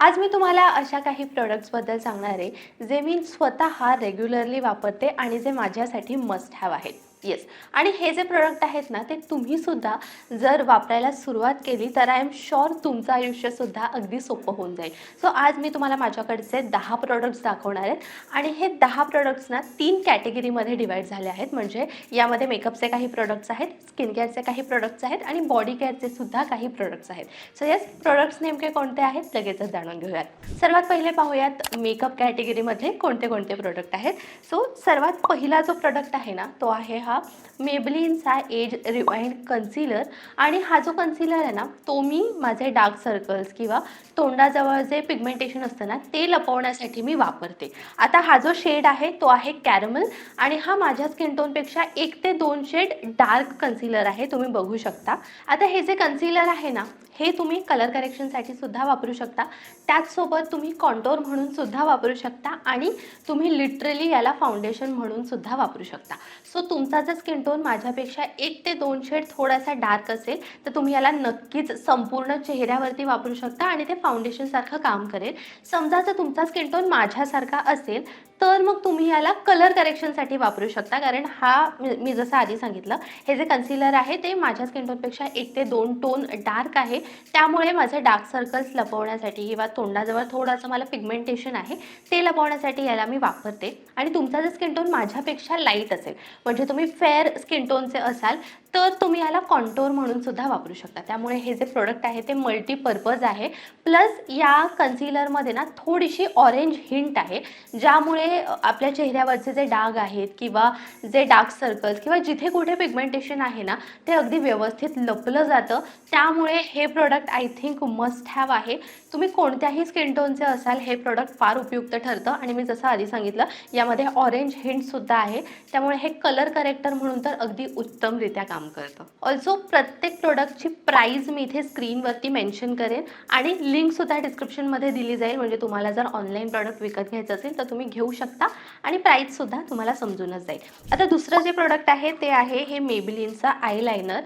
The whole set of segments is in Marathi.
आज मी तुम्हाला अशा काही प्रोडक्ट्सबद्दल सांगणार आहे जे मी स्वतः रेग्युलरली वापरते आणि जे माझ्यासाठी मस्ट हॅव आहेत. येस आणि हे जे प्रोडक्ट आहेत ना ते तुम्हीसुद्धा जर वापरायला सुरुवात केली तर आय एम शुअर तुमचं आयुष्यसुद्धा अगदी सोपं होऊन जाईल. सो आज मी तुम्हाला माझ्याकडचे दहा प्रोडक्ट्स दाखवणार आहेत आणि हे दहा प्रोडक्ट्स ना तीन कॅटेगरीमध्ये डिवाईड झाले आहेत. म्हणजे यामध्ये मेकअपचे काही प्रोडक्ट्स आहेत स्किन केअरचे काही प्रोडक्ट्स आहेत आणि बॉडी केअरचे सुद्धा काही प्रोडक्ट्स आहेत. सो येस प्रोडक्ट्स नेमके कोणते आहेत? लगेचच जाणून घेऊयात. सर्वात पहिले पाहूयात मेकअप कॅटेगरीमध्ये कोणते कोणते प्रोडक्ट आहेत. सो सर्वात पहिला जो प्रोडक्ट आहे ना तो आहे हा मेबलिनचा एज रिवाइंड कन्सिलर आणि हा जो कन्सिलर आहे ना तो मी माझे डार्क सर्कल्स किंवा तोंडाजवळ जे पिगमेंटेशन असतं ना ते लपवण्यासाठी मी वापरते. आता हा जो शेड आहे तो आहे कॅरमल आणि हा माझ्या स्किन टोनपेक्षा एक ते दोन शेड डार्क कन्सिलर आहे तुम्ही बघू शकता. आता हे जे कन्सिलर आहे ना हे तुम्ही कलर करेक्शनसाठी सुद्धा वापरू शकता. त्याचसोबत तुम्ही कॉन्टोर म्हणून सुद्धा वापरू शकता. आणि तुम्ही लिटरली याला फाउंडेशन म्हणून सुद्धा वापरू शकता. सो तुमचा जर स्किन टोन माझ्यापेक्षा एक ते दोन शेड थोडासा डार्क असेल तर तुम्ही याला नक्कीच संपूर्ण चेहऱ्यावरती वापरू शकता आणि ते फाउंडेशनसारखं काम करेल. समजा जर तुमचा स्किन टोन माझ्यासारखा असेल तर मग तुम्ही याला कलर करेक्शनसाठी वापरू शकता. कारण हा मी जसं आधी सांगितलं हे जे कन्सिलर आहे ते माझ्या स्किन टोनपेक्षा एक ते दोन टोन डार्क आहे. त्यामुळे माझे डार्क सर्कल्स लपवण्यासाठी किंवा तोंडाजवळ थोडंसं मला पिगमेंटेशन आहे ते लपवण्यासाठी याला मी वापरते. आणि तुमचा जर स्किन टोन माझ्यापेक्षा लाइट असेल म्हणजे तुम्ही फेअर स्किन टोनचे असाल तर तुम्ही याला कॉन्टोर म्हणून सुद्धा वापरू शकता. त्यामुळे हे जे प्रोडक्ट आहे ते मल्टीपर्पज आहे. प्लस या कन्सिलरमध्ये ना थोडीशी ऑरेंज हिंट आहे ज्यामुळे आपल्या चेहऱ्यावरचे जे डाग आहेत किंवा जे डार्क सर्कल्स किंवा जिथे कुठे पिगमेंटेशन आहे ना ते अगदी व्यवस्थित लपलं जातं. त्यामुळे हे product I think must have आहे. तुम्ही कोणत्याही स्किन टोनचे असाल हे प्रोडक्ट फार उपयुक्त ठरतं. आणि मी जसं आधी सांगितलं यामध्ये ऑरेंज हिंटसुद्धा आहे. त्यामुळे हे कलर करेक्टर म्हणून तर अगदी उत्तमरित्या काम करतं. ऑल्सो प्रत्येक प्रोडक्टची प्राईज मी इथे स्क्रीनवरती मेन्शन करेन आणि लिंकसुद्धा डिस्क्रिप्शनमध्ये दिली जाईल. म्हणजे तुम्हाला जर ऑनलाईन प्रॉडक्ट विकत घ्यायचं असेल तर तुम्ही घेऊ शकता आणि प्राईजसुद्धा तुम्हाला समजूनच जाईल. आता दुसरं जे प्रोडक्ट आहे ते आहे हे मेबिलिनचा आयलायनर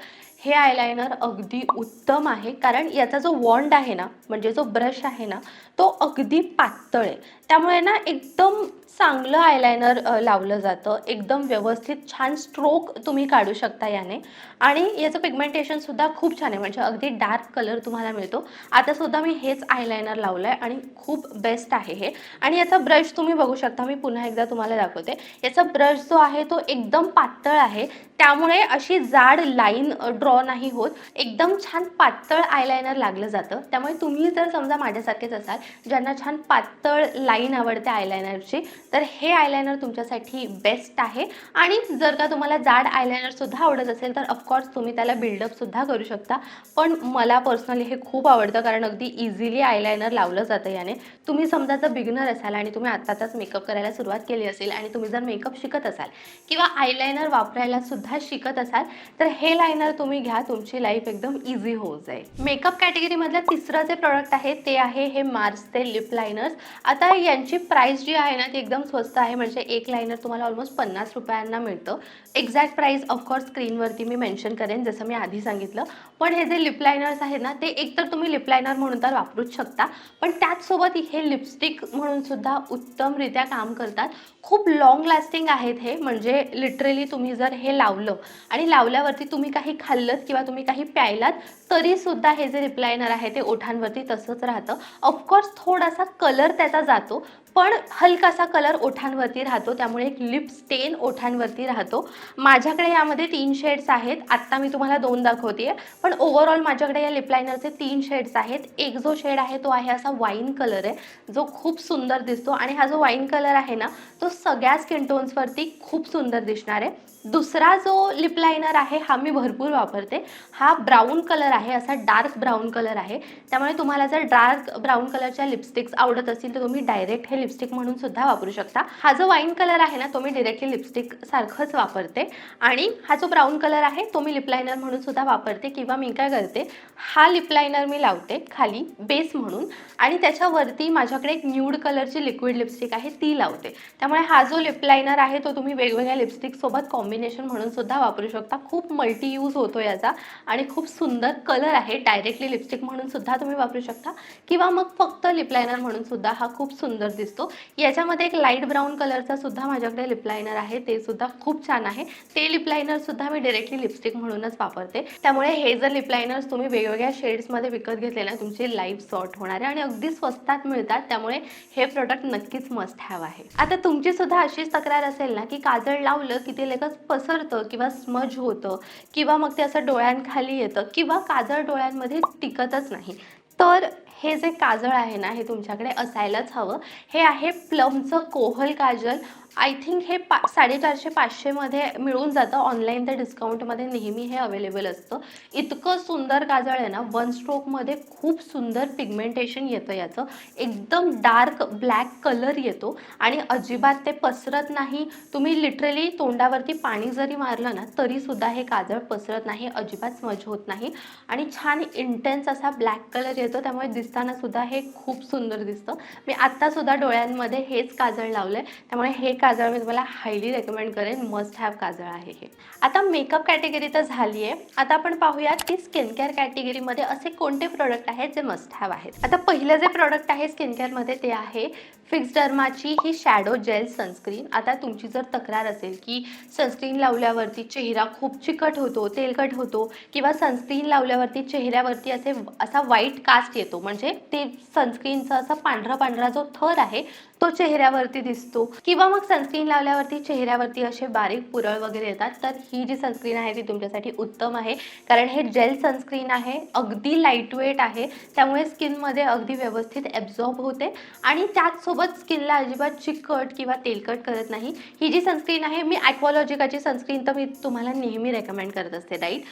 हे आयलायनर अगदी उत्तम आहे. कारण याचा जो वॉन्ड आहे ना म्हणजे जो ब्रश आहे ना तो अगदी पातळ आहे. त्यामुळे ना एकदम चांगलं आयलायनर लावलं जातं. एकदम व्यवस्थित छान स्ट्रोक तुम्ही काढू शकता याने. आणि याचं पिगमेंटेशनसुद्धा खूप छान आहे. म्हणजे अगदी डार्क कलर तुम्हाला मिळतो. आतासुद्धा मी हेच आयलायनर लावलं आहे आणि खूप बेस्ट आहे हे. आणि याचा ब्रश तुम्ही बघू शकता. मी पुन्हा एकदा तुम्हाला दाखवते. याचा ब्रश जो आहे तो एकदम पातळ आहे. त्यामुळे अशी जाड लाईन ड्रॉ नाही होत. एकदम छान पातळ आयलायनर लागलं जातं. त्यामुळे तुम्ही जर समजा माझ्यासारखेच असाल ज्यांना छान पातळ लाईन आवडते आयलायनरची तर हे आयलायनर तुमच्यासाठी बेस्ट आहे. आणि जर का तुम्हाला जाड आयलायनरसुद्धा आवडत असेल तर ऑफकोर्स तुम्ही त्याला बिल्डअपसुद्धा करू शकता. पण मला पर्सनली हे खूप आवडतं कारण अगदी इझिली आयलायनर लावलं जातं याने. तुम्ही समजा जर बिगनर असाल आणि तुम्ही आत्ताच मेकअप करायला सुरुवात केली असेल आणि तुम्ही जर मेकअप शिकत असाल किंवा आयलायनर वापरायला सुद्धा शिकत असाल तर हे लायनर तुम्ही घ्या तुमची लाईफ एकदम इझी होऊन जाईल. मेकअप कॅटेगरीमधलं तिसरं जे प्रोडक्ट आहे ते आहे हे मार्सचे लिप लायनर्स आता यांची प्राईस जी आहे ना ती एकदम स्वस्त आहे. म्हणजे एक लायनर तुम्हाला ऑलमोस्ट पन्नास रुपयांना मिळतं. एक्झॅक्ट प्राईस ऑफकोर्स स्क्रीनवरती मी मेन्शन करेन जसं मी आधी सांगितलं. पण हे जे लिप लायनर्स आहेत ना ते एकतर तुम्ही लिप लायनर म्हणून तर वापरूच शकता. पण त्याचसोबत हे लिपस्टिक म्हणून सुद्धा उत्तमरित्या काम करतात. खूप लॉंग लास्टिंग आहेत हे. म्हणजे लिटरली तुम्ही जर हे लावलं आणि लावल्यावरती तुम्ही काही खाल्लं किंवा तुम्ही काही प्यायलात तरीसुद्धा हे जे रिप्लायनर आहे ते ओठांवरती तसंच राहतं. ऑफकोर्स थोडासा कलर त्याचा जातो पण हलकासा कलर ओठांवरती राहतो. त्यामुळे एक लिप स्टेन ओठांवरती राहतो. माझ्याकडे यामध्ये तीन शेड्स आहेत. आत्ता मी तुम्हाला दोन दाखवते पण ओव्हरऑल माझ्याकडे या लिप लायनरचे तीन शेड्स आहेत. एक जो शेड आहे तो आहे असा वाईन कलर आहे. जो खूप सुंदर दिसतो. आणि हा जो वाईन कलर आहे ना तो सगळ्या स्किन टोन्सवरती खूप सुंदर दिसणार आहे. दुसरा जो लिप लायनर आहे हा मी भरपूर वापरते. हा ब्राऊन कलर आहे असा डार्क ब्राऊन कलर आहे. त्यामुळे तुम्हाला जर डार्क ब्राऊन कलरच्या लिपस्टिक्स आवडत असतील तर तुम्ही डायरेक्ट हे लिपस्टिक म्हणून सुद्धा वापरू शकता. हा जो वाईन कलर आहे ना तो मी डिरेक्टली लिपस्टिक सारखंच वापरते. आणि हा जो ब्राऊन कलर आहे तो मी लिप लायनर म्हणून सुद्धा वापरते. किंवा मी काय करते हा लिप लायनर मी लावते खाली बेस म्हणून. आणि त्याच्यावरती माझ्याकडे एक न्यूड कलरची लिक्विड लिपस्टिक आहे ती लावते. त्यामुळे हा जो लिप लायनर आहे तो तुम्ही वेगवेगळ्या लिपस्टिकसोबत कॉम्बिनेशन कॉम्बिनेशन म्हणून सुद्धा वापरू शकता. खूप मल्टी यूज होतो याचा. आणि खूप सुंदर कलर आहे. डायरेक्टली लिपस्टिक म्हणून सुद्धा तुम्ही वापरू शकता. किंवा मग फक्त लिपलायनर म्हणून सुद्धा हा खूप सुंदर दिसतो. याच्यामध्ये एक लाइट ब्राऊन कलरचा सुद्धा माझ्याकडे लिपलायनर आहे. ते सुद्धा खूप छान आहे. ते लिपलायनर सुद्धा मी डायरेक्टली लिपस्टिक म्हणूनच वापरते. त्यामुळे हे जर लिपलायनर्स तुम्ही वेगवेगळ्या शेड्समध्ये विकत घेतले ना तुमची लाईफ सॉर्ट होणार आहे आणि अगदी स्वस्तात मिळतात त्यामुळे हे प्रोडक्ट नक्कीच मस्ट हॅव आहे. आता तुमची सुद्धा अशीच तक्रार असेल ना की काजळ लावलं की ते लगेच पसरतं किंवा स्मज होतं किंवा मग ते असं डोळ्यांखाली येतं किंवा काजळ डोळ्यांमध्ये टिकतच नाही. तर हे जे काजळ आहे ना हे तुमच्याकडे असायलाच हवं. हे आहे प्लमचं कोहल काजल आय थिंक हे पा साडेचारशे पाचशेमध्ये मिळून जातं. ऑनलाईन त्या डिस्काउंटमध्ये नेहमी हे अवेलेबल असतं. इतकं सुंदर काजळ आहे ना वन स्ट्रोकमध्ये खूप सुंदर पिगमेंटेशन येतं याचं. एकदम डार्क ब्लॅक कलर येतो. आणि अजिबात ते पसरत नाही. तुम्ही लिटरली तोंडावरती पाणी जरी मारलं ना तरीसुद्धा हे काजळ पसरत नाही. अजिबात स्मज होत नाही. आणि छान इंटेन्स असा ब्लॅक कलर येतो. त्यामुळे दिसतानासुद्धा हे खूप सुंदर दिसतं. मी आत्तासुद्धा डोळ्यांमध्ये हेच काजळ लावलं आहे त्यामुळे हे काजळ मी तुम्हाला हायली रेकमेंड करेन. मस्ट हॅव काजळ आहे हे. आता मेकअप कॅटेगरी तर झाली आहे आता आपण पाहूयात की स्किन केअर कॅटेगरीमध्ये असे कोणते प्रोडक्ट आहेत जे मस्ट हॅव आहेत? आता पहिलं जे प्रोडक्ट आहे स्किन केअरमध्ये ते आहे फिक्स डर्माची ही शॅडो जेल सनस्क्रीन आता तुमची जर तक्रार असेल की सनस्क्रीन लावल्यावरती चेहरा खूप चिकट होतो तेलकट होतो किंवा सनस्क्रीन लावल्यावरती चेहऱ्यावरती असे असा व्हाईट कास्ट येतो म्हणजे ते सनस्क्रीनचा असा पांढरा पांढरा जो थर आहे तो चेहऱ्यावरती दिसतो. किंवा मग सनस्क्रीन लावल्यावरती चेहऱ्यावरती असे बारीक पुरळ वगैरे येतात. तर ही जी सनस्क्रीन आहे ती तुमच्यासाठी उत्तम आहे. कारण हे जेल सनस्क्रीन आहे अगदी लाइट वेट आहे. त्यामुळे स्किनमध्ये अगदी व्यवस्थित ॲब्झॉर्ब होते. आणि त्याचसोबत स्किनला अजिबात चिकट किंवा तेलकट करत नाही. ही जी सनस्क्रीन आहे मी ॲक्वालॉजिकाची सनस्क्रीन तर मी तुम्हाला नेहमी रेकमेंड करत असते राईट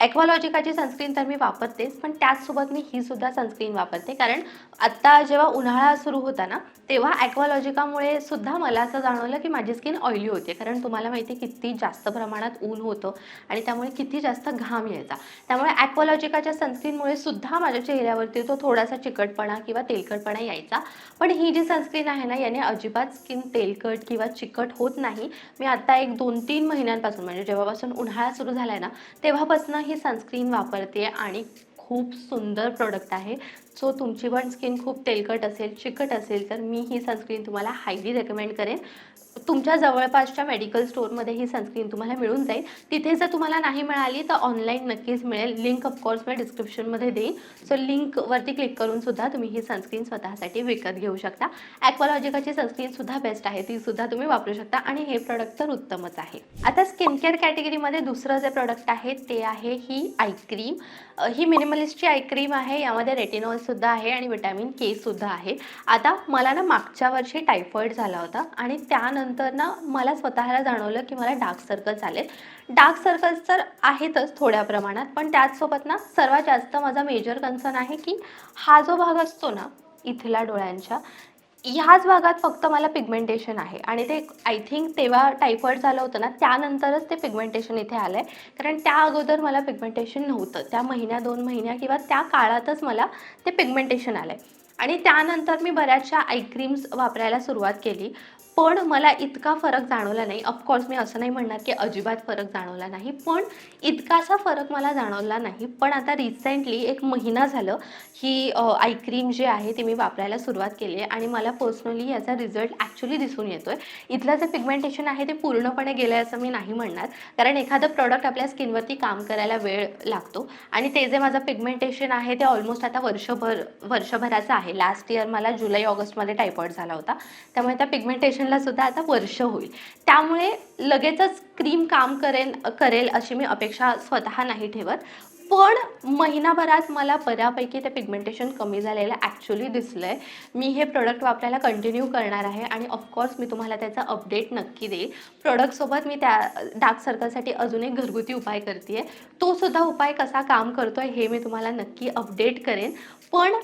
ॲक्वालॉजिकाची सनस्क्रीन तर मी वापरतेच पण त्याचसोबत मी ही सुद्धा सनस्क्रीन वापरते. कारण आत्ता जेव्हा उन्हाळा सुरू होता ना तेव्हा ॲक्वालॉजिकामुळे सुद्धा मला असं जाणवलं की माझी स्किन ऑइली होते. कारण तुम्हाला माहिती आहे किती जास्त प्रमाणात ऊन होतं आणि त्यामुळे किती जास्त घाम यायचा. त्यामुळे ॲक्वालॉजिकाच्या सनस्क्रीनमुळे सुद्धा माझ्या चेहऱ्यावरती तो थोडासा चिकटपणा किंवा तेलकटपणा यायचा. पण ही जी सनस्क्रीन आहे ना याने अजिबात स्किन तेलकट किंवा चिकट होत नाही. मी आत्ता एक दोन तीन महिन्यांपासून म्हणजे जेव्हापासून उन्हाळा सुरू झाला आहे ना तेव्हापासून ही सनस्क्रीन वापरते आणि खूप सुंदर प्रोडक्ट आहे. सो तुमची पण स्किन खूप तेलकट असेल चिकट असेल तर मी ही सनस्क्रीन तुम्हाला हायली रेकमेंड करेन. तुमच्या जवळपासच्या मेडिकल स्टोअरमध्ये ही सनस्क्रीन तुम्हाला मिळून जाईल. तिथे जर तुम्हाला नाही मिळाली तर ऑनलाईन नक्कीच मिळेल. लिंक ऑफकोर्स मी डिस्क्रिप्शनमध्ये देईन. सो लिंकवरती क्लिक करून सुद्धा तुम्ही ही सनस्क्रीन स्वतःसाठी विकत घेऊ शकता. ॲक्वालॉजिकाची सनस्क्रीनसुद्धा बेस्ट आहे. ती सुद्धा तुम्ही वापरू शकता आणि हे प्रोडक्ट तर उत्तमच आहे. आता स्किन केअर कॅटेगरीमध्ये दुसरं जे प्रोडक्ट आहे ते आहे ही आय क्रीम ही मिनिमलिस्टची आय क्रीम आहे. यामध्ये रेटिनॉलसुद्धा आहे आणि विटॅमिन के सुद्धा आहे. आता मला ना मागच्या वर्षी टायफॉईड झाला होता आणि त्यानंतर ना मला स्वतःला जाणवलं की मला डार्क सर्कल्स आले डार्क सर्कल्स तर आहेतच थोड्या प्रमाणात पण त्याचसोबत ना सर्वात जास्त माझा मेजर कन्सर्न आहे की हा जो भाग असतो ना इथला डोळ्यांच्या ह्याच भागात फक्त मला पिगमेंटेशन आहे. आणि ते आय थिंक तेव्हा टायफॉईड झालं होतं ना त्यानंतरच ते पिगमेंटेशन इथे आलं आहे कारण त्या अगोदर मला पिगमेंटेशन नव्हतं. त्या महिन्या दोन महिन्या किंवा त्या काळातच मला ते पिगमेंटेशन आलं आहे आणि त्यानंतर मी बऱ्याचशा आय क्रीम्स वापरायला सुरुवात केली. पण मला इतका फरक जाणवला नाही. ऑफकोर्स मी असं नाही म्हणणार की अजिबात फरक जाणवला नाही पण इतकासा फरक मला जाणवला नाही. पण आता रिसेंटली एक महिना झालं ही आय क्रीम जी आहे ती मी वापरायला सुरुवात केली आहे आणि मला पर्सनली याचा रिझल्ट ॲक्च्युली दिसून येतो आहे इथलं जे पिगमेंटेशन आहे ते पूर्णपणे गेलं आहे असं मी नाही म्हणणार. कारण एखादं प्रॉडक्ट आपल्या स्किनवरती काम करायला वेळ लागतो आणि ते जे माझं पिगमेंटेशन आहे ते ऑलमोस्ट आता वर्षभर वर्षभराचं आहे. लास्ट इयर मला जुलै ऑगस्टमध्ये टायफॉईड झाला होता. त्यामुळे त्या पिगमेंटेशन सुद्धा आता वर्ष होईल. त्यामुळे लगेचच क्रीम काम करेन करेल अशी मी अपेक्षा स्वतः नाही ठेवत. पण महिनाभरात मला बऱ्यापैकी ते पिगमेंटेशन कमी झालेलं ॲक्च्युली दिसलं आहे मी हे प्रोडक्ट वापरायला कंटिन्यू करणार आहे आणि ऑफकोर्स मी तुम्हाला त्याचा अपडेट नक्की देईल. प्रोडक्टसोबत मी त्या डार्क सर्कलसाठी अजून एक घरगुती उपाय करते आहे तोसुद्धा उपाय कसा काम करतो आहे हे मी तुम्हाला नक्की अपडेट करेन. पण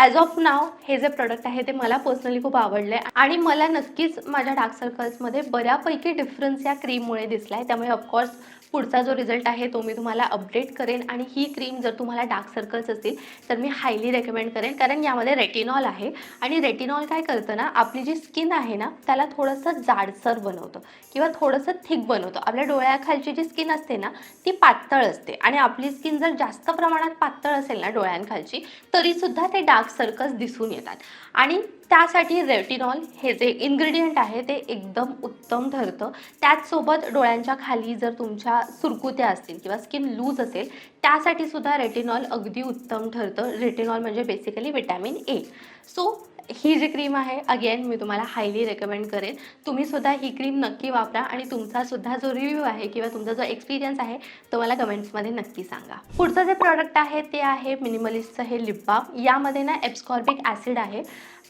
ॲज ऑफ नाव हे जे प्रोडक्ट आहे ते मला पर्सनली खूप आवडले आणि मला नक्कीच माझ्या डार्क सर्कल्समध्ये बऱ्यापैकी डिफरन्स या क्रीममुळे दिसला आहे त्यामुळे ऑफकोर्स पुढचा जो रिझल्ट आहे तो मी तुम्हाला अपडेट करेन आणि ही क्रीम जर तुम्हाला डार्क सर्कल्स असतील तर मी हायली रेकमेंड करेन. कारण यामध्ये रेटिनॉल आहे आणि रेटिनॉल काय करतं ना आपली जी स्किन आहे ना त्याला थोडंसं जाडसर बनवतं किंवा थोडंसं थिक बनवतं. आपल्या डोळ्याखालची जी स्किन असते ना ती पातळ असते आणि आपली स्किन जर जास्त प्रमाणात पातळ असेल ना डोळ्यांखालची तरीसुद्धा ते डार्क सर्कल्स दिसून येतात. आणि त्यासाठी रेटिनॉल हे जे इन्ग्रेडियंट आहे ते एकदम उत्तम ठरतं. त्याचसोबत डोळ्यांच्या खाली जर तुमच्या सुरकुत्या असतील किंवा स्किन लूज असेल त्यासाठी सुद्धा रेटिनॉल अगदी उत्तम ठरतं. रेटिनॉल म्हणजे बेसिकली विटॅमिन ए सो ही जी क्रीम आहे अगेन मी तुम्हाला हायली रेकमेंड करेन. तुम्ही सुद्धा ही क्रीम नक्की वापरा आणि तुमचा सुद्धा जो रिव्ह्यू आहे किंवा तुमचा जो एक्सपिरियन्स आहे तो मला कमेंट्समध्ये नक्की सांगा. पुढचं जे प्रॉडक्ट आहे ते आहे मिनिमलिस्टचं हे लिप बाम यामध्ये ना एप्सकॉर्बिक ॲसिड आहे.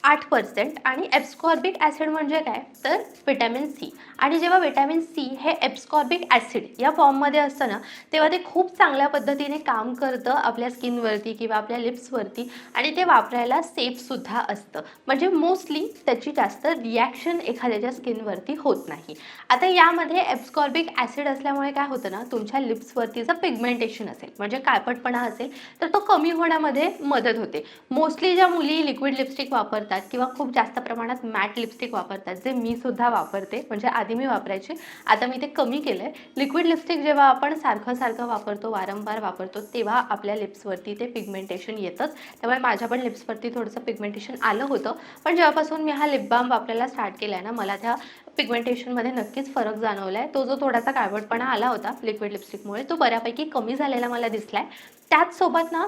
आठ पर्सेंट आणि एप्सकॉर्बिक ॲसिड म्हणजे काय? तर विटॅमिन सी आणि जेव्हा विटॅमिन सी हे एप्सकॉर्बिक ॲसिड या फॉर्ममध्ये असतं ना तेव्हा ते खूप चांगल्या पद्धतीने काम करतं आपल्या स्किनवरती किंवा आपल्या लिप्सवरती आणि ते वापरायला सेफसुद्धा असतं. म्हणजे मोस्टली त्याची जास्त रिॲक्शन एखाद्याच्या स्किनवरती होत नाही. आता यामध्ये एप्सकॉर्बिक ॲसिड असल्यामुळे काय होतं ना तुमच्या लिप्सवरती जर पिगमेंटेशन असेल म्हणजे काळपटपणा असेल तर तो कमी होण्यामध्ये मदत होते. मोस्टली ज्या मुली लिक्विड लिपस्टिक वापरतात वापरतात किंवा खूप जास्त प्रमाणात मॅट लिपस्टिक वापरतात जे मी सुद्धा वापरते म्हणजे आधी मी वापरायची. आता मी ते कमी केलं आहे लिक्विड लिपस्टिक जेव्हा आपण सारखं सारखं वापरतो वारंवार वापरतो तेव्हा आपल्या लिप्सवरती ते पिगमेंटेशन येतंच. त्यामुळे माझ्या पण लिप्सवरती थोडंसं पिगमेंटेशन आलं होतं. पण जेव्हापासून मी हा लिप बाम वापरायला स्टार्ट केला आहे ना मला त्या पिगमेंटेशनमध्ये नक्कीच फरक जाणवला आहे तो जो थोडासा काळवटपणा आला होता लिक्विड लिपस्टिकमुळे तो बऱ्यापैकी कमी झालेला मला दिसला आहे त्याचसोबत ना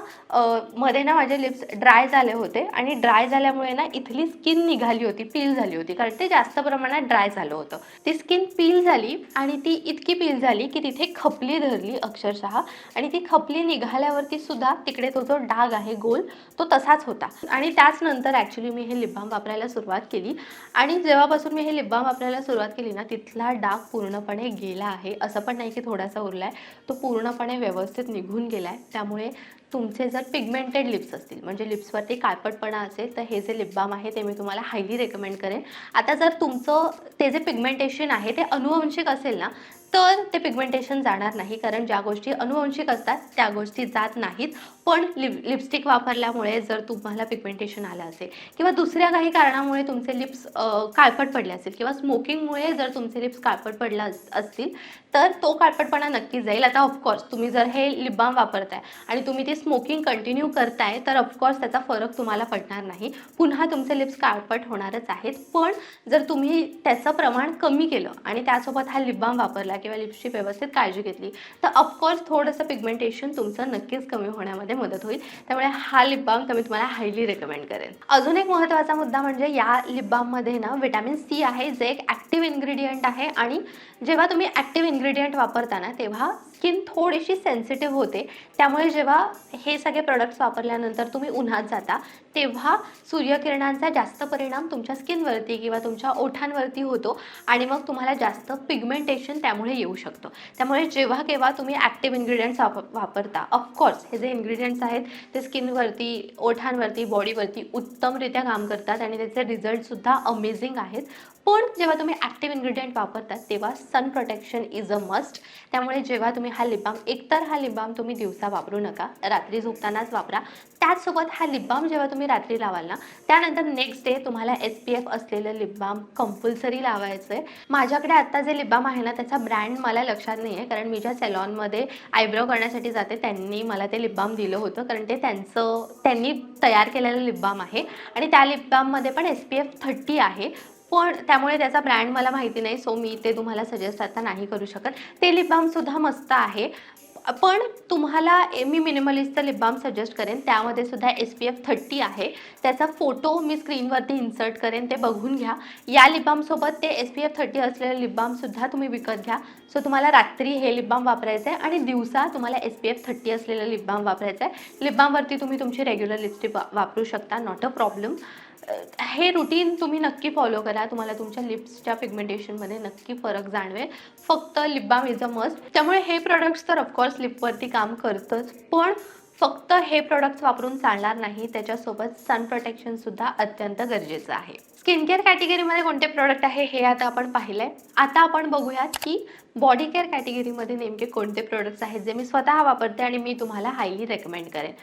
मध्ये ना माझे लिप्स ड्राय झाले होते आणि ड्राय झाल्यामुळे ना इथली स्किन निघाली होती पील झाली होती. कारण ते जास्त प्रमाणात ड्राय झालं होतं. ती स्किन पील झाली आणि ती इतकी पील झाली की तिथे खपली धरली अक्षरशः. आणि ती खपली निघाल्यावरती सुद्धा तिकडे तो जो डाग आहे गोल तो तसाच होता. आणि त्याच नंतर ॲक्च्युली मी हे लिपबाम वापरायला सुरुवात केली. आणि जेव्हापासून मी हे लिपबाम वापरायला सुरुवात केली ना तिथला डाग पूर्णपणे गेला आहे. असं पण नाही की थोडासा उरला आहे तो पूर्णपणे व्यवस्थित निघून गेला आहे त्यामुळे rouler. तुमचे जर पिगमेंटेड लिप्स असतील म्हणजे लिप्सवरती काळपटपणा असेल तर हे जे लिप बाम आहे ते मी तुम्हाला हायली रेकमेंड करेन. आता जर तुमचं ते जे पिगमेंटेशन आहे ते अनुवंशिक असेल ना तर ते पिगमेंटेशन जाणार नाही कारण ज्या गोष्टी अनुवंशिक असतात त्या गोष्टी जात नाहीत. पण लिप लिपस्टिक वापरल्यामुळे जर तुम्हाला पिगमेंटेशन आलं असेल किंवा दुसऱ्या काही कारणामुळे तुमचे लिप्स काळपट पडले असेल किंवा स्मोकिंगमुळे जर तुमचे लिप्स काळपट पडला असतील तर तो काळपटपणा नक्की जाईल. आता ऑफकोर्स तुम्ही जर हे लिप बाम वापरताय आणि तुम्ही ते स्मोकिंग कंटिन्यू करताय तर ऑफकोर्स त्याचा फरक तुम्हाला पडणार नाही. पुन्हा तुमचे लिप्स काळपट होणारच आहेत. पण जर तुम्ही त्याचं प्रमाण कमी केलं आणि त्यासोबत हा लिप बाम वापरला किंवा लिप्सची व्यवस्थित काळजी घेतली तर ऑफकोर्स थोडंसं पिगमेंटेशन तुमचं नक्कीच कमी होण्यामध्ये मदत होईल. त्यामुळे हा लिप बाम तर मी तुम्हाला हायली रेकमेंड करेन. अजून एक महत्त्वाचा मुद्दा म्हणजे या लिप बाममध्ये ना विटॅमिन सी आहे जे एक ॲक्टिव्ह इन्ग्रेडियंट आहे आणि जेव्हा तुम्ही ॲक्टिव्ह इन्ग्रेडियंट वापरता ना तेव्हा स्किन थोडीशी सेन्सिटिव्ह होते. त्यामुळे जेव्हा हे सगळे प्रोडक्ट्स वापरल्यानंतर तुम्ही उन्हात जाता तेव्हा सूर्यकिरणांचा जास्त परिणाम तुमच्या स्किनवरती किंवा तुमच्या ओठांवरती होतो आणि मग तुम्हाला जास्त पिगमेंटेशन त्यामुळे येऊ शकतं. त्यामुळे जेव्हा केव्हा तुम्ही ॲक्टिव्ह इन्ग्रेडियंट्स वाप वापरता ऑफकोर्स हे जे इन्ग्रेडियंट्स आहेत ते स्किनवरती ओठांवरती बॉडीवरती उत्तमरित्या काम करतात आणि त्याचे रिझल्टसुद्धा अमेझिंग आहेत. पण जेव्हा तुम्ही ॲक्टिव्ह इन्ग्रेडियंट वापरतात तेव्हा sun protection is a must त्यामुळे जेव्हा तुम्ही हा लिपबाम एकतर हा लिपबाम तुम्ही दिवसा वापरू नका रात्री झोपतानाच वापरा. त्याचसोबत हा लिप बाम जेव्हा तुम्ही रात्री लावाल ना त्यानंतर नेक्स्ट डे तुम्हाला एस पी एफ असलेलं लिप बाम कंपल्सरी लावायचं आहे माझ्याकडे आत्ता जे लिप बाम आहे ना त्याचा ब्रँड मला लक्षात नाही आहे कारण मी ज्या सॅलॉनमध्ये आयब्रो करण्यासाठी जाते त्यांनी मला ते लिप बाम दिलं होतं कारण ते त्यांचं त्यांनी तयार केलेलं लिप बाम आहे. आणि त्या लिप बाममध्ये पण एस पी एफ थर्टी आहे. पण त्यामुळे त्याचा ब्रँड मला माहिती नाही सो मी ते तुम्हाला सजेस्ट आता नाही करू शकत. ते लिप बामसुद्धा मस्त आहे. पण तुम्हाला ए- मी मिनिमलिस्टचा लिप बाम सजेस्ट करेन. त्यामध्ये सुद्धा एस पी एफ थर्टी आहे. त्याचा फोटो मी स्क्रीनवरती इन्सर्ट करेन ते बघून घ्या. या लिप बामसोबत ते एस पी एफ थर्टी असलेलं लिप बामसुद्धा तुम्ही विकत घ्या. सो तुम्हाला रात्री हे लिप बाम वापरायचं आहे आणि दिवसा तुम्हाला एस पी एफ थर्टी असलेलं लिप बाम वापरायचं आहे. लिप बामवरती तुम्ही तुमची रेग्युलर लिपस्टिक वा वापरू शकता. नॉट अ प्रॉब्लेम हे रुटीन तुम्ही नक्की फॉलो करा. तुम्हाला तुमच्या लिप्सच्या पिगमेंटेशनमध्ये नक्की फरक जाणवेल. फक्त lip balm is a must त्यामुळे हे प्रोडक्ट्स तर ऑफकोर्स लिपवरती काम करतंच पण फक्त हे प्रोडक्ट्स वापरून चालणार नाही. त्याच्यासोबत सन प्रोटेक्शनसुद्धा अत्यंत गरजेचं आहे. स्किन केअर कॅटेगरीमध्ये कोणते प्रोडक्ट आहे हे आता आपण पाहिलंय. आता आपण बघूयात की बॉडी केअर कॅटेगरीमध्ये नेमके कोणते प्रोडक्ट्स आहेत जे मी स्वतः वापरते आणि मी तुम्हाला हायली रेकमेंड करेन.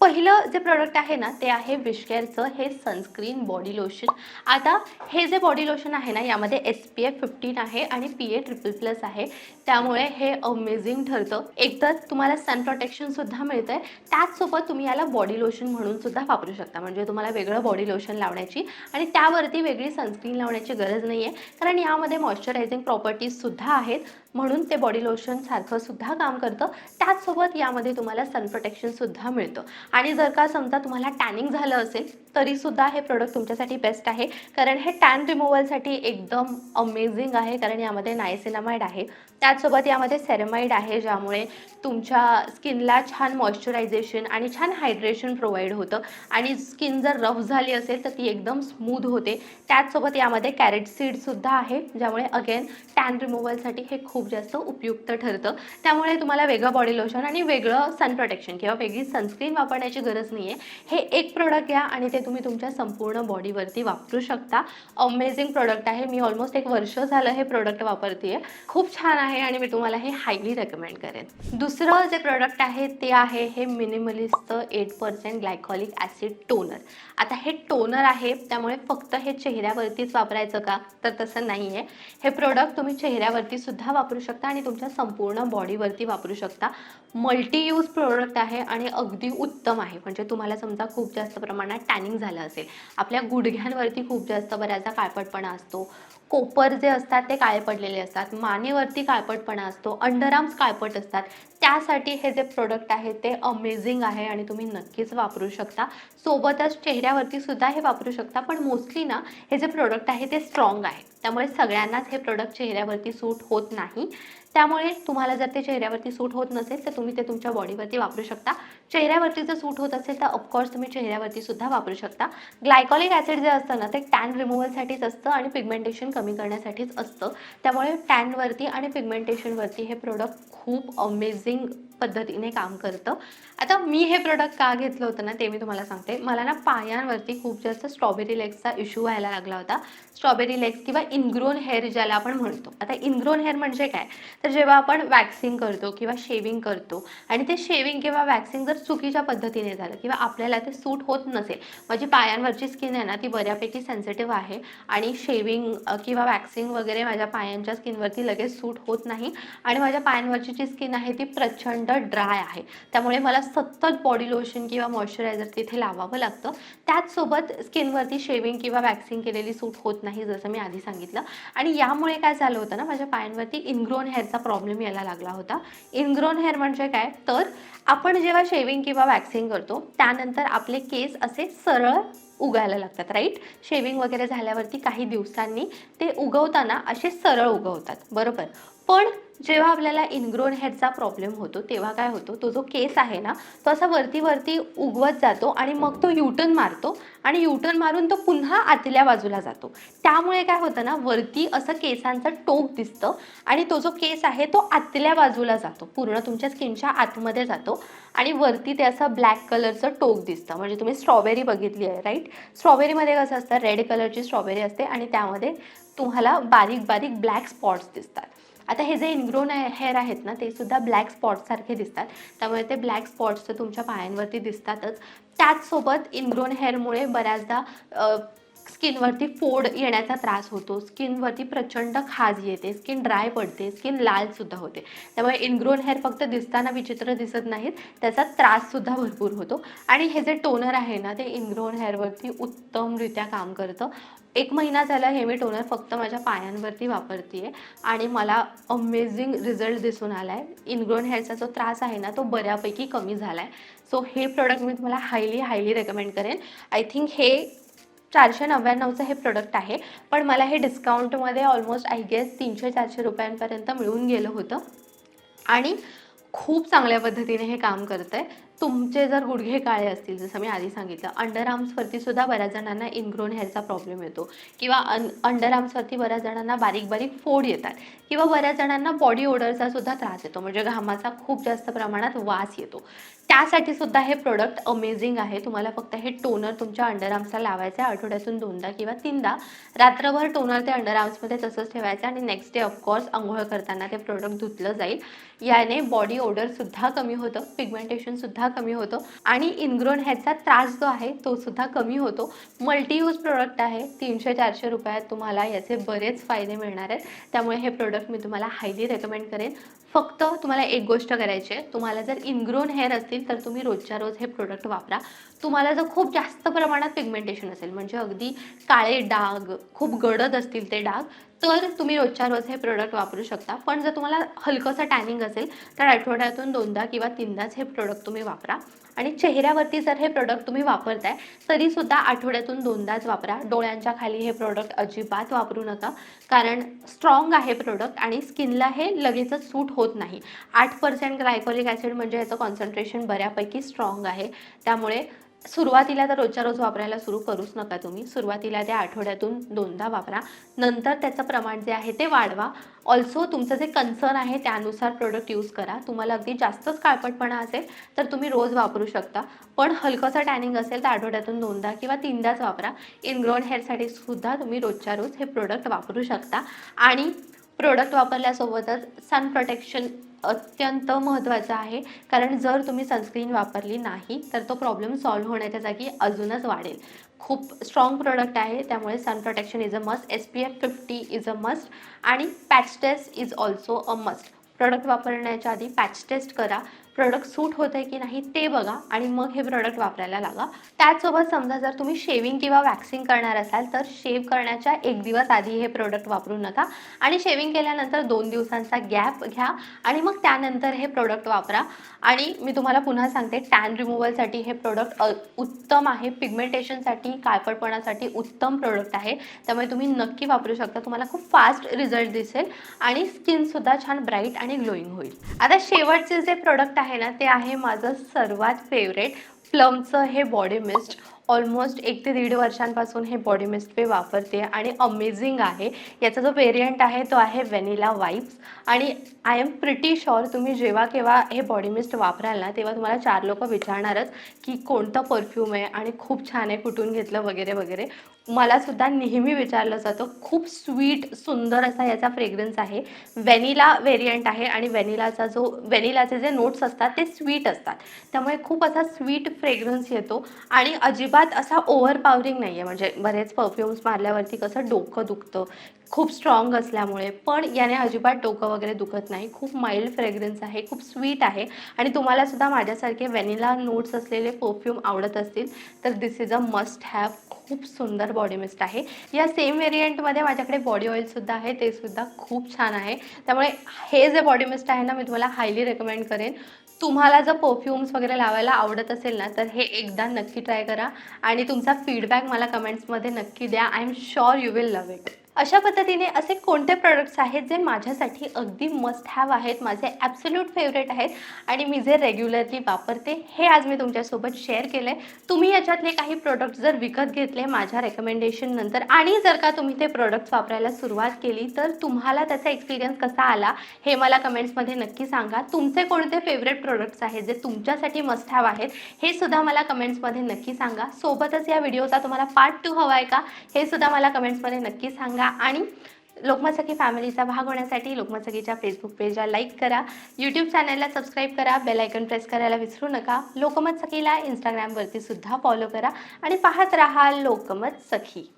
पहिलं जे प्रोडक्ट आहे ना ते आहे विशकेअरचं हे सनस्क्रीन बॉडी लोशन आता हे जे बॉडी लोशन आहे ना यामध्ये एस पी एफ फिफ्टीन आहे आणि पी ए ट्रिपल प्लस आहे. त्यामुळे हे अमेझिंग ठरतं. एकतर तुम्हाला सन प्रोटेक्शनसुद्धा मिळतं आहे त्याचसोबत तुम्ही याला बॉडी लोशन म्हणूनसुद्धा वापरू शकता. म्हणजे तुम्हाला वेगळं बॉडी लोशन लावण्याची आणि त्यावरती वेगळी सनस्क्रीन लावण्याची गरज नाही आहे कारण यामध्ये मॉइश्चरायझिंग प्रॉपर्टीजसुद्धा आहेत. म्हणून ते बॉडी लोशन सारखं सुद्धा काम करतं. त्याचसोबत यामध्ये तुम्हाला सन प्रोटेक्शनसुद्धा मिळतं. आणि जर का समजा तुम्हाला टॅनिंग झालं असेल तरीसुद्धा हे प्रोडक्ट तुमच्यासाठी बेस्ट आहे. कारण हे टॅन रिमूव्हलसाठी एकदम अमेझिंग आहे. कारण यामध्ये नायसिनामाइड आहे. त्याचसोबत यामध्ये सेरेमाइड आहे ज्यामुळे तुमच्या स्किनला छान मॉइश्चरायझेशन आणि छान हायड्रेशन प्रोव्हाइड होतं. आणि स्किन जर रफ झाली असेल तर ती एकदम स्मूथ होते. त्याचसोबत यामध्ये कॅरेट सीडसुद्धा आहे ज्यामुळे अगेन टॅन रिमूव्हलसाठी हे खूप जास्त उपयुक्त ठरतं. त्यामुळे तुम्हाला वेगळं बॉडी लोशन आणि वेगळं सन प्रोटेक्शन किंवा वेगळी सनस्क्रीन वापरण्याची गरज नाही आहे हे एक प्रोडक्ट घ्या आणि ते तुम्ही तुमच्या संपूर्ण बॉडीवरती वापरू शकता. अमेझिंग प्रोडक्ट आहे. मी ऑलमोस्ट एक वर्ष झालं हे प्रोडक्ट वापरते खूप छान आहे आणि मी तुम्हाला हे हायली रेकमेंड करेन. दुसरं जे प्रोडक्ट आहे ते आहे हे Minimalist eight percent glycolic acid toner आता हे टोनर आहे त्यामुळे फक्त हे चेहऱ्यावरतीच वापरायचं का? तर तसं नाही आहे हे प्रोडक्ट तुम्ही चेहऱ्यावरती सुद्धा वापरू शकता आणि तुमच्या संपूर्ण बॉडीवरती वापरू शकता. मल्टी यूज प्रोडक्ट आहे आणि अगदी उत्तम आहे. म्हणजे तुम्हाला समजा खूप जास्त प्रमाणात टॅनिंग झालं असेल. आपल्या गुडघ्यांवरती खूप जास्त बऱ्याचदा काळपटपणा असतो. कोपर जे असतात ते काळे पडलेले असतात. मानेवरती काळपटपणा असतो. अंडरआर्म्स काळपट असतात. त्यासाठी हे जे प्रोडक्ट आहे ते अमेझिंग आहे आणि तुम्ही नक्कीच वापरू शकता. सोबतच चेहऱ्यावरती सुद्धा हे वापरू शकता. पण मोस्टली ना हे जे प्रोडक्ट आहे ते स्ट्रॉंग आहे. त्यामुळे सगळ्यांनाच हे प्रोडक्ट चेहऱ्यावरती सूट होत नाही. त्यामुळे तुम्हाला जर ते चेहऱ्यावरती सूट होत नसेल तर तुम्ही ते तुमच्या बॉडीवरती वापरू शकता. चेहऱ्यावरती जर सूट होत असेल तर ऑफकोर्स तुम्ही चेहऱ्यावरती सुद्धा वापरू शकता. ग्लायकॉलिक ॲसिड जे असतं ना ते टॅन रिमूव्हलसाठीच असतं आणि पिगमेंटेशन कमी करण्यासाठीच असतं. त्यामुळे टॅनवरती आणि पिगमेंटेशनवरती हे प्रोडक्ट खूप अमेझिंग पद्धतीने काम करतं. आता मी हे प्रोडक्ट का घेतलं होतं ना ते मी तुम्हाला सांगते. मला ना पायांवरती खूप जास्त स्ट्रॉबेरी लेग्सचा इश्यू व्हायला लागला होता. स्ट्रॉबेरी लेग्स किंवा इनग्रोन हेअर ज्याला आपण म्हणतो. आता इनग्रोन हेअर म्हणजे काय? तर जेव्हा आपण वॅक्सिंग करतो किंवा शेविंग करतो आणि ते शेविंग किंवा वॅक्सिंग जर चुकीच्या पद्धतीने झालं किंवा आपल्याला ते सूट होत नसेल माझी पायांवरची स्किन आहे ना ती बऱ्यापैकी सेन्सिटिव्ह आहे आणि शेविंग किंवा वॅक्सिंग वगैरे माझ्या पायांच्या स्किनवरती लगेच सूट होत नाही आणि माझ्या पायांवरची जी स्किन आहे ती प्रचंड ड्राय आहे. त्यामुळे मला सतत बॉडी लोशन किंवा मॉइश्चरायझर तिथे लावावं लागतं. त्याचसोबत स्किनवरती शेविंग किंवा वॅक्सिंग केलेली सूट होत नाही जसं मी आधी सांगितलं. आणि यामुळे काय झालं होतं ना माझ्या पायांवरती इनग्रोन याचा प्रॉब्लेम यायला लागला होता. इनग्रोन हेअर म्हणजे काय? तर आपण जेव्हा शेविंग किंवा वॅक्सिंग करतो त्यानंतर आपले केस असे सरळ उगायला लागतात राईट शेविंग वगैरे झाल्यावरती काही दिवसांनी ते उगवताना असे सरळ उगवतात बरोबर? पण जेव्हा आपल्याला इनग्रोन हेअरचा प्रॉब्लेम होतो तेव्हा काय होतो? तो जो केस आहे ना तो असा वरती वरती उगवत जातो आणि मग तो युटर्न मारतो आणि युटर्न मारून तो पुन्हा आतल्या बाजूला जातो. त्यामुळे काय होतं ना वरती असं केसांचं टोक दिसतं आणि तो जो केस आहे तो आतल्या बाजूला जातो. पूर्ण तुमच्या स्किनच्या आतमध्ये जातो. आणि वरती ते असं ब्लॅक कलरचं टोक दिसतं. म्हणजे तुम्ही स्ट्रॉबेरी बघितली आहे राईट स्ट्रॉबेरीमध्ये कसं असतं रेड कलरची स्ट्रॉबेरी असते आणि त्यामध्ये तुम्हाला बारीक बारीक ब्लॅक स्पॉट्स दिसतात. आता हे जे इनग्रोन हेअर आहेत ना ते सुद्धा ब्लॅक स्पॉट्ससारखे दिसतात. त्यामुळे ते ब्लॅक स्पॉट्स तर तुमच्या पायांवरती दिसतातच. त्याचसोबत इनग्रोन हेअरमुळे बऱ्याचदा स्किनवरती फोड येण्याचा त्रास होतो. स्किनवरती प्रचंड खाज येते. स्किन ड्राय पडते. स्किन लालसुद्धा होते. त्यामुळे इनग्रोन हेअर फक्त दिसताना विचित्र दिसत नाहीत. त्याचा त्राससुद्धा भरपूर होतो. आणि हे जे टोनर आहे ना ते इनग्रोन हेअरवरती उत्तमरित्या काम करतं. एक महिना झाला हे मी टोनर फक्त माझ्या पायांवरती वापरते आणि मला अमेझिंग रिझल्ट दिसून आला आहे इनग्रोन हेअरचा जो त्रास आहे ना तो बऱ्यापैकी कमी झाला आहे सो हे प्रोडक्ट मी तुम्हाला हायली हायली रेकमेंड करेन. आय थिंक हे चारशे नव्याण्णवचं हे प्रोडक्ट आहे. पण मला हे डिस्काउंटमध्ये ऑलमोस्ट आय गेस तीनशे चारशे रुपयांपर्यंत मिळून गेलं होतं. आणि खूप चांगल्या पद्धतीने हे काम करतं आहे तुमचे जर गुडघे काळे असतील जसं मी आधी सांगितलं अंडर आर्म्सवरती सुद्धा बऱ्याच जणांना इनग्रोन हेअरचा प्रॉब्लेम येतो. किंवा अन अंडर आर्म्सवरती बऱ्याच जणांना बारीक बारीक फोड येतात. किंवा बऱ्याच जणांना बॉडी ओडरचा सुद्धा त्रास येतो. म्हणजे घामाचा खूप जास्त प्रमाणात वास येतो. त्यासाठी सुद्धा हे प्रोडक्ट अमेझिंग आहे. तुम्हाला फक्त हे टोनर तुमच्या अंडर आर्म्सला लावायचं आहे आठवड्यातून दोनदा किंवा तीनदा. रात्रभर टोनर ते अंडर आर्म्समध्ये तसंच ठेवायचं आणि नेक्स्ट डे ऑफकोर्स आंघोळ करताना ते प्रोडक्ट धुतलं जाईल. याने बॉडी ओडरसुद्धा कमी होतं. पिगमेंटेशनसुद्धा कमी होतं. आणि इनग्रोन ह्याचा त्रास जो आहे तो सुद्धा कमी होतो. मल्टीयूज प्रोडक्ट आहे. तीनशे चारशे रुपयात तुम्हाला याचे बरेच फायदे मिळणार आहेत. त्यामुळे हे प्रोडक्ट मी तुम्हाला हायली रेकमेंड करेन. फक्त तुम्हाला एक गोष्ट करायची आहे. तुम्हाला जर इनग्रोन हेअर असतील तर तुम्ही रोजच्या रोज हे प्रोडक्ट वापरा. तुम्हाला जर खूप जास्त प्रमाणात पिगमेंटेशन असेल म्हणजे अगदी काळे डाग खूप गडद असतील ते डाग तर तुम्ही रोजच्या रोज हे प्रोडक्ट वापरू शकता. पण जर तुम्हाला हलकंसं टॅनिंग असेल तर आठवड्यातून दोनदा किंवा तीनदाच हे प्रोडक्ट तुम्ही वापरा. आणि चेहऱ्यावरती जर हे प्रोडक्ट तुम्ही वापरताय तरीसुद्धा आठवड्यातून दोनदाच वापरा. डोळ्यांच्या खाली हे प्रोडक्ट अजिबात वापरू नका. कारण स्ट्रॉंग आहे प्रोडक्ट आणि स्किनला हे लगेचच सूट होत नाही. आठ पर्सेंट ग्लायकोलिक ॲसिड म्हणजे याचं कॉन्सन्ट्रेशन बऱ्यापैकी स्ट्रॉंग आहे. त्यामुळे सुरुवातीला तर रोजच्या रोज वापरायला सुरू करूच नका तुम्ही. सुरुवातीला त्या आठवड्यातून दोनदा वापरा. नंतर त्याचं प्रमाण जे आहे ते वाढवा. ऑल्सो तुमचं जे कन्सर्न आहे त्यानुसार प्रोडक्ट यूज करा. तुम्हाला अगदी जास्तच काळपटपणा असेल तर तुम्ही रोज वापरू शकता. पण हलकंसं टॅनिंग असेल तर आठवड्यातून दोनदा किंवा तीनदाच वापरा. इनग्रोन हेअरसाठी सुद्धा तुम्ही रोजच्या रोज हे प्रोडक्ट वापरू शकता. आणि प्रोडक्ट वापरल्यासोबतच सन प्रोटेक्शन अत्यंत महत्त्वाचं आहे. कारण जर तुम्ही सनस्क्रीन वापरली नाही तर तो प्रॉब्लेम सॉल्व्ह होण्याच्या जागी अजूनच वाढेल. खूप स्ट्रॉंग प्रोडक्ट आहे. त्यामुळे sun protection is a must S P F fifty is a must आणि patch test is also a must product वापरण्याच्या आधी पॅच टेस्ट करा. प्रोडक्ट सूट होत आहे की नाही ते बघा आणि मग हे प्रोडक्ट वापरायला लागा. त्याचसोबत समजा जर तुम्ही शेविंग किंवा वॅक्सिंग करणार असाल तर शेव करण्याच्या एक दिवस आधी हे प्रोडक्ट वापरू नका. आणि शेविंग केल्यानंतर दोन दिवसांचा गॅप घ्या आणि मग त्यानंतर हे प्रोडक्ट वापरा. आणि मी तुम्हाला पुन्हा सांगते टॅन रिमूव्हलसाठी हे प्रोडक्ट उत्तम आहे. पिगमेंटेशनसाठी काळपटपणासाठी उत्तम प्रोडक्ट आहे. त्यामुळे तुम्ही नक्की वापरू शकता. तुम्हाला खूप फास्ट रिझल्ट दिसेल आणि स्किनसुद्धा छान ब्राईट आणि ग्लोईंग होईल. आता शेवटचे जे प्रोडक्ट आहे आहे ना ते आहे माझं सर्वात फेवरेट प्लमचं हे बॉडी मिस्ट ऑलमोस्ट एक ते दीड वर्षांपासून हे बॉडी मिस्ट मी वापरते आणि अमेझिंग आहे. याचा जो वेरियंट आहे तो आहे व्हॅनिला वाईप्स आणि आय एम प्रिटी शुअर तुम्ही जेव्हा केव्हा हे बॉडी मिस्ट वापराल ना तेव्हा तुम्हाला चार लोक विचारणारच की कोणतं परफ्यूम आहे आणि खूप छान आहे कुठून घेतलं वगैरे वगैरे. मला सुद्धा नेहमी विचारलं जातं खूप स्वीट सुंदर असा याचा फ्रेग्रन्स आहे. व्हॅनिला व्हेरियंट आहे आणि व्हॅनिलाचा जो व्हॅनिलाचे जे नोट्स असतात ते स्वीट असतात. त्यामुळे खूप असा स्वीट फ्रेग्रन्स येतो आणि अजिबात असा ओव्हर पावरिंग नाही आहे म्हणजे बरेच परफ्युम्स मारल्यावरती कसं डोकं दुखतं खूप स्ट्रॉंग असल्यामुळे पण याने अजिबात डोकं वगैरे दुखत नाही. खूप माइल्ड फ्रेग्रन्स आहे खूप स्वीट आहे. आणि तुम्हाला सुद्धा माझ्यासारखे व्हॅनिला नोट्स असलेले परफ्यूम आवडत असतील तर this is a must have खूप सुंदर बॉडी मिस्ट आहे. या सेम व्हेरियंटमध्ये माझ्याकडे बॉडी ऑइलसुद्धा आहे ते सुद्धा खूप छान आहे. त्यामुळे हे जे बॉडी मिस्ट आहे ना मी तुम्हाला हायली रेकमेंड करेन. तुम्हाला जर परफ्युम्स वगैरे लावायला आवडत असेल ना तर हे एकदा नक्की ट्राय करा. आणि तुमचा फीडबॅक मला कमेंट्समध्ये नक्की द्या. I am sure you will love it अशा पद्धतीने असे कोणते प्रोडक्ट्स आहेत जे माझ्यासाठी अगदी मस्ट हॅव आहेत माझे ॲब्सल्यूट फेवरेट आहेत आणि मी जे रेग्युलरली वापरते हे आज मी तुमच्यासोबत शेअर केलं आहे तुम्ही याच्यातले काही प्रोडक्ट्स जर विकत घेतले माझ्या रेकमेंडेशन नंतर आणि जर का तुम्ही ते प्रोडक्ट्स वापरायला सुरुवात केली तर तुम्हाला त्याचा एक्सपिरियन्स कसा आला हे मला कमेंट्समध्ये नक्की सांगा. तुमचे कोणते फेवरेट प्रोडक्ट्स आहेत जे तुमच्यासाठी मस्ट हॅव आहेत हे सुद्धा मला कमेंट्समध्ये नक्की सांगा. सोबतच या व्हिडिओचा तुम्हाला पार्ट टू हवा आहे का हे सुद्धा मला कमेंट्समध्ये नक्की सांगा. आणि लोकमत सखी फॅमिलीचा भाग होण्यासाठी लोकमत सखीच्या फेसबुक पेजला लाईक करा. यूट्यूब चॅनलला सबस्क्राईब करा. बेल आयकन प्रेस करायला विसरू नका. लोकमत सखीला इंस्टाग्रामवरती सुद्धा फॉलो करा. आणि पाहत राहा लोकमत सखी